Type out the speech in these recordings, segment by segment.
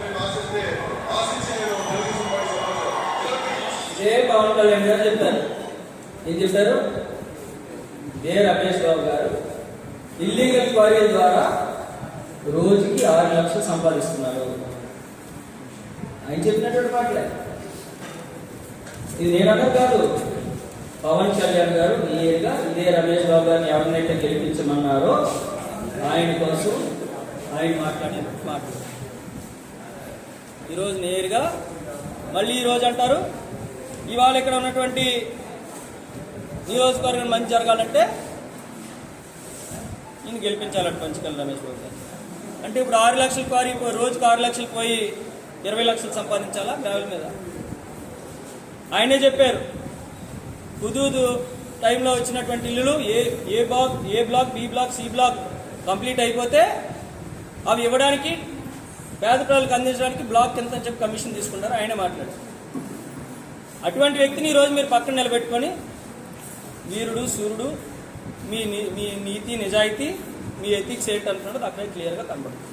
నేను ఆశిస్తే పవన్ కళ్యాణ్ గారు చెప్తారు? ఏం చెప్తారు? ఇదే రమేష్ బాబు గారు ఇల్లీగల్ క్వారీల ద్వారా రోజుకి ఆరు లక్షలు సంపాదిస్తున్నారు. ఆయన చెప్పినటువంటి మాటలే. ఇది నేనన్నా కాదు. పవన్ కళ్యాణ్ గారు నేరుగా ఇదే రమేష్ బాబు గారిని ఎవరినైతే గెలిపించమన్నారో. ఆయన కోసం ఆయన మాట్లాడే మాట ఈరోజు నేరుగా మళ్ళీ ఈరోజు అంటారు? ఇవాళ ఇక్కడ ఉన్నటువంటి నియోజకవర్గం మంచి జరగాలంటే ఈయన గెలిపించాలంట పంచకల్ రమేష్ బాబు గారు. అంటే ఇప్పుడు ఆరు లక్షలు పారి రోజుకు ఆరు లక్షలు పోయి ఇరవై లక్షలు సంపాదించాలా? గ్రావెల్ మీద. ఆయనే చెప్పారు. హుదూదు టైంలో వచ్చినటువంటి ఇల్లులు A A block A block B block C block complete అయిపోతే అవి ఇవ్వడానికి పేద ప్రజలకు అందించడానికి బ్లాక్ ఎంత అని చెప్పి కమిషన్ తీసుకుంటారు ఆయనే మాట్లాడారు. అటువంటి వ్యక్తిని ఈరోజు మీరు పక్కన నిలబెట్టుకొని వీరుడు సూర్యుడు మీ మీ నీతి నిజాయితీ మీ ఎథిక్స్ ఏంటి అంటున్నది అక్కడే క్లియర్గా కనబడుతుంది.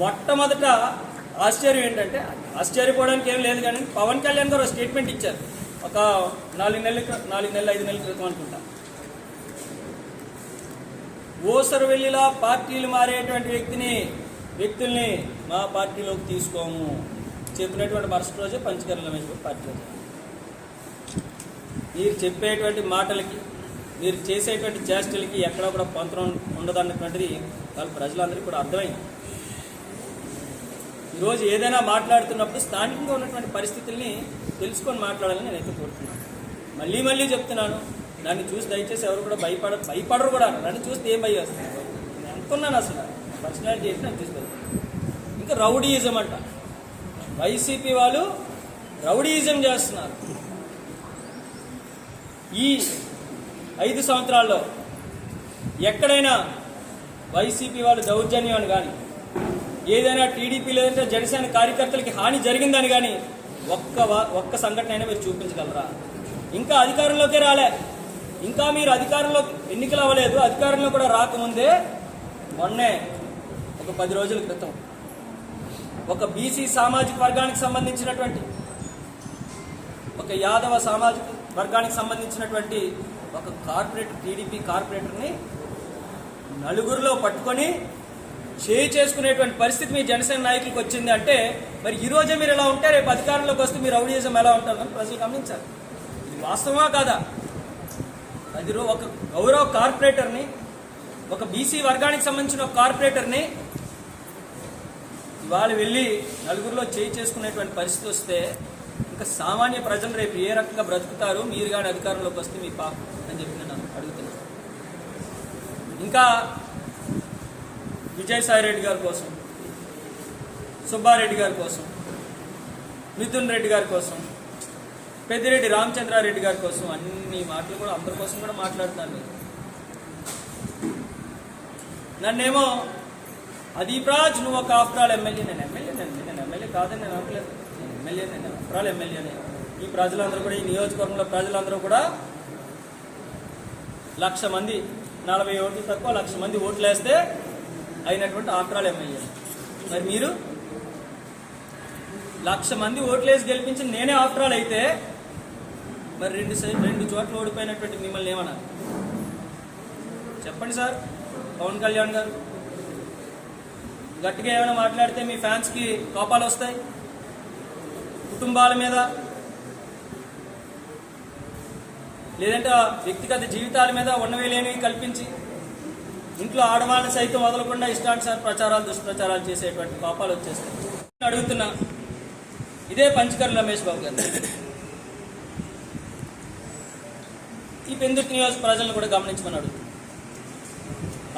మొట్టమొదట ఆశ్చర్యం ఏంటంటే ఆశ్చర్యపోవడానికి ఏం లేదు కానీ పవన్ కళ్యాణ్ గారు స్టేట్మెంట్ ఇచ్చారు. ఒక నాలుగు నెలల నాలుగు నెలలు ఐదు నెలల క్రితం అనుకుంటా. ఓసరు వెళ్ళిలా పార్టీలు మారేటువంటి వ్యక్తిని వ్యక్తుల్ని మా పార్టీలోకి తీసుకోము చెప్పినటువంటి మరుసటి రోజే పంచకర్ల రమేష్ పార్టీ పార్టీలో మీరు చెప్పేటువంటి మాటలకి మీరు చేసేటువంటి చేష్టలకి ఎక్కడ కూడా పొంతనం ఉండదన్నటువంటిది వాళ్ళ ప్రజలందరికీ కూడా అర్థమైంది. ఈరోజు ఏదైనా మాట్లాడుతున్నప్పుడు స్థానికంగా ఉన్నటువంటి పరిస్థితుల్ని తెలుసుకొని మాట్లాడాలని నేనైతే కోరుతున్నాను. మళ్ళీ మళ్ళీ చెప్తున్నాను. నన్ను చూసి దయచేసి ఎవరు కూడా భయపడ భయపడరు కూడా. నన్ను చూస్తే ఏం భయం వస్తుంది? నేను ఎంత ఉన్నాను అసలు? పర్సనాలిటీ చేసి నన్ను చూసి ఇంకా రౌడీయిజం అంట. వైసీపీ వాళ్ళు రౌడీయిజం చేస్తున్నారు. ఈ ఐదు సంవత్సరాల్లో ఎక్కడైనా వైసీపీ వాళ్ళు దౌర్జన్యం అని కానీ ఏదైనా టీడీపీ లేదంటే జనసేన కార్యకర్తలకి హాని జరిగిందని కానీ ఒక్క ఒక్క సంఘటన అయినా మీరు చూపించగలరా? ఇంకా అధికారంలోకే రాలే. ఇంకా మీరు అధికారంలో ఎన్నికలు అవ్వలేదు. అధికారంలో కూడా రాకముందే మొన్నే ఒక పది రోజుల క్రితం ఒక బీసీ సామాజిక వర్గానికి సంబంధించినటువంటి ఒక యాదవ సామాజిక వర్గానికి సంబంధించినటువంటి ఒక కార్పొరేట్ టీడీపీ కార్పొరేటర్ని నలుగురిలో పట్టుకొని చేయి చేసుకునేటువంటి పరిస్థితి మీ జనసేన నాయకులకు వచ్చింది అంటే మరి ఈ రోజే మీరు ఎలా ఉంటే రేపు అధికారంలోకి వస్తే మీరు రౌడీజం ఎలా ఉంటుందని ప్రజలు గమనించాలి ఇది వాస్తవమా కాదా? అది ఒక గౌరవ కార్పొరేటర్ని ఒక బీసీ వర్గానికి సంబంధించిన ఒక కార్పొరేటర్ని ఇవాళ వెళ్ళి నలుగురిలో చేయి చేసుకునేటువంటి పరిస్థితి వస్తే ఇంకా సామాన్య ప్రజలు రేపు ఏ రకంగా బ్రతుకుతారు? మీరు కానీ అధికారంలోకి వస్తే మీ పాప అని చెప్పి నేను అడుగుతున్నాను. ఇంకా విజయసాయి రెడ్డి గారి కోసం సుబ్బారెడ్డి గారి కోసం మిథున్ రెడ్డి గారి కోసం పెద్దిరెడ్డి రామచంద్రారెడ్డి గారి కోసం అన్ని మాటలు కూడా అందరి కోసం కూడా మాట్లాడుతాను నన్నేమో అదీప్రాజ్ నువ్వు ఒక ఆఫ్రాల్ ఆల్ ఎమ్మెల్యే నేను ఎమ్మెల్యే నేను నేను ఎమ్మెల్యే కాదని నేను అనట్లేదు నేను ఎమ్మెల్యే నేను ఆఫ్టర్ ఎమ్మెల్యేనే ఈ ప్రజలందరూ కూడా ఈ నియోజకవర్గంలో ప్రజలందరూ కూడా లక్ష మంది నలభై ఓట్లు తక్కువ లక్ష మంది ఓట్లు వేస్తే అయినటువంటి ఆఫ్టర్ ఎమ్మెల్యే మరి మీరు? లక్ష మంది ఓట్లేసి గెలిపించిన గెలిపించి నేనే ఆఫ్టర్ ఆల్ అయితే మరి రెండు రెండు చోట్ల ఓడిపోయినటువంటి మిమ్మల్ని ఏమన్నారు? చెప్పండి సార్ పవన్ కళ్యాణ్ గారు. గట్టిగా ఏమైనా మాట్లాడితే మీ ఫ్యాన్స్కి కోపాలు వస్తాయి? కుటుంబాల మీద? లేదంటే వ్యక్తిగత జీవితాల మీద ఉన్నవి లేనివి కల్పించి ఇంట్లో ఆడవాళ్ళని సైతం వదలకుండా ఇష్టానుసార ప్రచారాలు దుష్ప్రచారాలు చేసేటువంటి కోపాలు వచ్చేస్తాయి. నేను అడుగుతున్నా ఇదే పంచకర్ రమేష్ బాబు గారు. ఈ పెందుకు నియోజక ప్రజలను కూడా గమనించమని అడుగుతున్నాను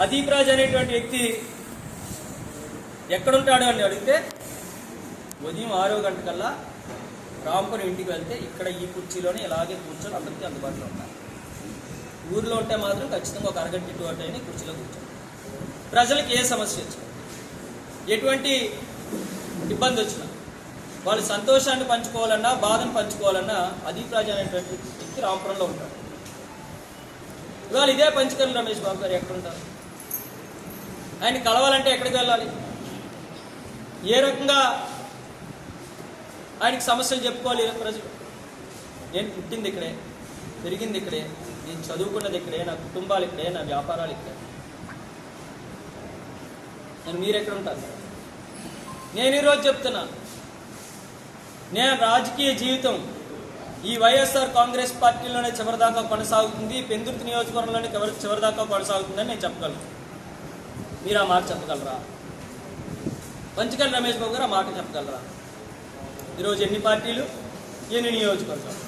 అదీప్ రాజ్ అనేటువంటి వ్యక్తి ఎక్కడుంటాడు అని అడిగితే ఉదయం ఆరో గంటకల్లా రాంపురం ఇంటికి వెళ్తే ఇక్కడ ఈ కుర్చీలోనే ఇలాగే కూర్చొని అందరికీ అందుబాటులో ఉంటారు. ఊర్లో ఉంటే మాత్రం ఖచ్చితంగా ఒక అరగంట ఇటు అటు అయినా కుర్చీలో కూర్చోండి ప్రజలకు ఏ సమస్య వచ్చినా ఎటువంటి ఇబ్బంది వచ్చినా వాళ్ళు సంతోషాన్ని పంచుకోవాలన్నా బాధను పంచుకోవాలన్నా అదీప్ రాజు అనేటువంటి వ్యక్తి రాంపురంలో ఉంటాడు. ఇవాళ ఇదే పంచుకొని రమేష్ బాబు గారు ఎక్కడుంటారు? ఆయన కలవాలంటే ఎక్కడికి వెళ్ళాలి? ఏ రకంగా ఆయనకి సమస్యలు చెప్పుకోవాలి ప్రజలు? నేను పుట్టింది ఇక్కడే పెరిగింది ఇక్కడే నేను చదువుకున్నది ఇక్కడే నా కుటుంబాలు ఇక్కడే నా వ్యాపారాలు ఇక్కడే. నేను మీరు ఎక్కడ ఉంటారు? నేను ఈరోజు చెప్తున్నా నేను రాజకీయ జీవితం ఈ వైఎస్ఆర్ కాంగ్రెస్ పార్టీలోనే చివరిదాకా కొనసాగుతుంది పెందుర్తి నియోజకవర్గంలోనే చివరి చివరిదాకా కొనసాగుతుందని నేను చెప్పగలను. మీరు ఆ మాట చెప్పగలరా? పంచకల్ రమేష్ బాబు గారు ఆ మాట చెప్పగలరా? ఈరోజు ఎన్ని పార్టీలు? ఎన్ని నియోజకవర్గాలు?